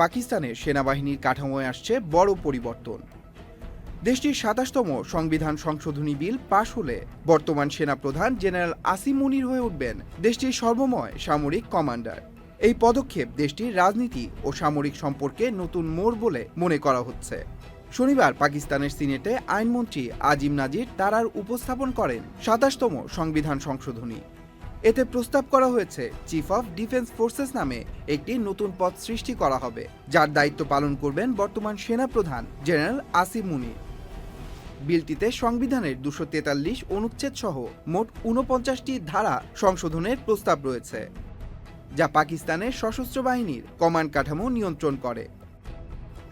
পাকিস্তানের সেনাবাহিনীর কাঠামোয় আসছে বড় পরিবর্তন। দেশটির সাতাশতম সংবিধান সংশোধনী বিল পাশ হলে বর্তমান সেনাপ্রধান জেনারেল আসিম মুনির হয়ে উঠবেন দেশটির সর্বময় সামরিক কমান্ডার। এই পদক্ষেপ দেশটির রাজনীতি ও সামরিক সম্পর্কে নতুন মোড় বলে মনে করা হচ্ছে। শনিবার পাকিস্তানের সিনেটে আইনমন্ত্রী আজিম নাজির তারার উপস্থাপন করেন সাতাশতম সংবিধান সংশোধনী। এতে প্রস্তাব করা হয়েছে চিফ অফ ডিফেন্স ফোর্সেস নামে একটি নতুন পদ সৃষ্টি করা হবে, যার দায়িত্ব পালন করবেন বর্তমান সেনাপ্রধান জেনারেল আসিম মুনির বিলটিতে সংবিধানের দুশো তেতাল্লিশ অনুচ্ছেদ সহ মোট ঊনপঞ্চাশটি ধারা সংশোধনের প্রস্তাব রয়েছে, যা পাকিস্তানের সশস্ত্র বাহিনীর কমান্ড কাঠামো নিয়ন্ত্রণ করে।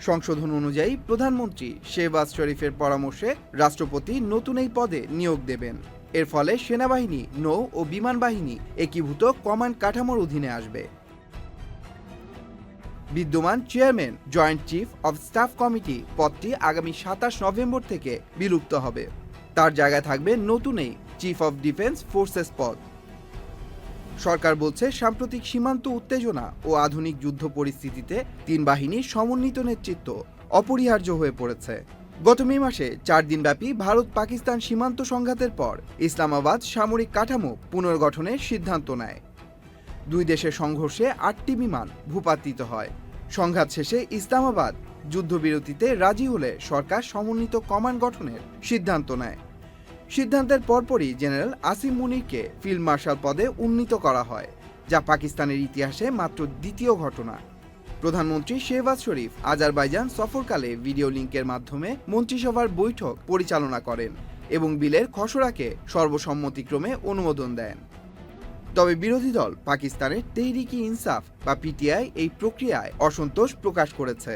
সংশোধন অনুযায়ী প্রধানমন্ত্রী শেহবাজ শরীফের পরামর্শে রাষ্ট্রপতি নতুন এই পদে নিয়োগ দেবেন। এর ফলে সেনাবাহিনী, নৌ ও বিমান বাহিনী একীভূত কমান্ড কাঠামোর অধীনে আসবে। বিদ্যমান chairman, joint chief of staff committee পদটি আগামী সাতাশ নভেম্বর থেকে বিলুপ্ত হবে। তার জায়গায় থাকবে নতুন এই চিফ অব ডিফেন্স ফোর্সেস পদ। সরকার বলছে, সাম্প্রতিক সীমান্ত উত্তেজনা ও আধুনিক যুদ্ধ পরিস্থিতিতে তিন বাহিনীর সমন্বিত নেতৃত্ব অপরিহার্য হয়ে পড়েছে। গত মে মাসে চার দিনব্যাপী ভারত পাকিস্তান সীমান্ত সংঘাতের পর ইসলামাবাদ সামরিক কাঠামো পুনর্গঠনের সিদ্ধান্ত নেয়। দুই দেশের সংঘর্ষে আটটি বিমান ভূপাতিত হয়। সংঘাত শেষে ইসলামাবাদ যুদ্ধবিরতিতে রাজি হলে সরকার সমন্বিত কমান্ড গঠনের সিদ্ধান্ত নেয়। সিদ্ধান্তের পরপরই জেনারেল আসিম মুনিরকে ফিল্ড মার্শাল পদে উন্নীত করা হয়, যা পাকিস্তানের ইতিহাসে মাত্র দ্বিতীয় ঘটনা। প্রধানমন্ত্রী শেহবাজ শরীফ আজারবাইজান সফরকালে ভিডিও লিঙ্কের মাধ্যমে মন্ত্রিসভার বৈঠক পরিচালনা করেন এবং বিলের খসড়াকে সর্বসম্মতিক্রমে অনুমোদন দেন। তবে বিরোধী দল পাকিস্তানের তেহরিকি ইনসাফ বা পিটিআই এই প্রক্রিয়ায় অসন্তোষ প্রকাশ করেছে।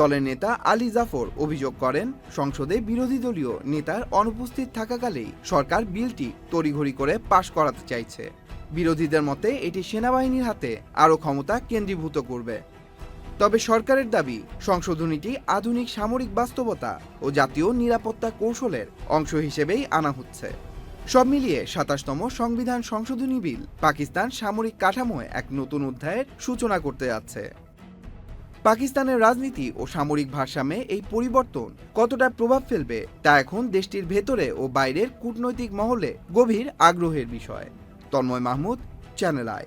দলের নেতা আলী জাফর অভিযোগ করেন, সংসদে বিরোধী দলীয় নেতার অনুপস্থিত থাকাকালেই সরকার বিলটি তড়িঘড়ি করে পাশ করাতে চাইছে। বিরোধীদের মতে এটি সেনাবাহিনীর হাতে আরও ক্ষমতা কেন্দ্রীভূত করবে। তবে সরকারের দাবি সংশোধনীটি আধুনিক সামরিক বাস্তবতা ও জাতীয় নিরাপত্তা কৌশলের অংশ হিসেবেই আনা হচ্ছে। সব মিলিয়ে সাতাশতম সংবিধান সংশোধনী বিল পাকিস্তান সামরিক কাঠামোয় এক নতুন অধ্যায়ের সূচনা করতে যাচ্ছে। পাকিস্তানের রাজনীতি ও সামরিক ভারসাম্যে এই পরিবর্তন কতটা প্রভাব ফেলবে তা এখন দেশটির ভেতরে ও বাইরের কূটনৈতিক মহলে গভীর আগ্রহের বিষয়। Tanmoy Mahmud channel I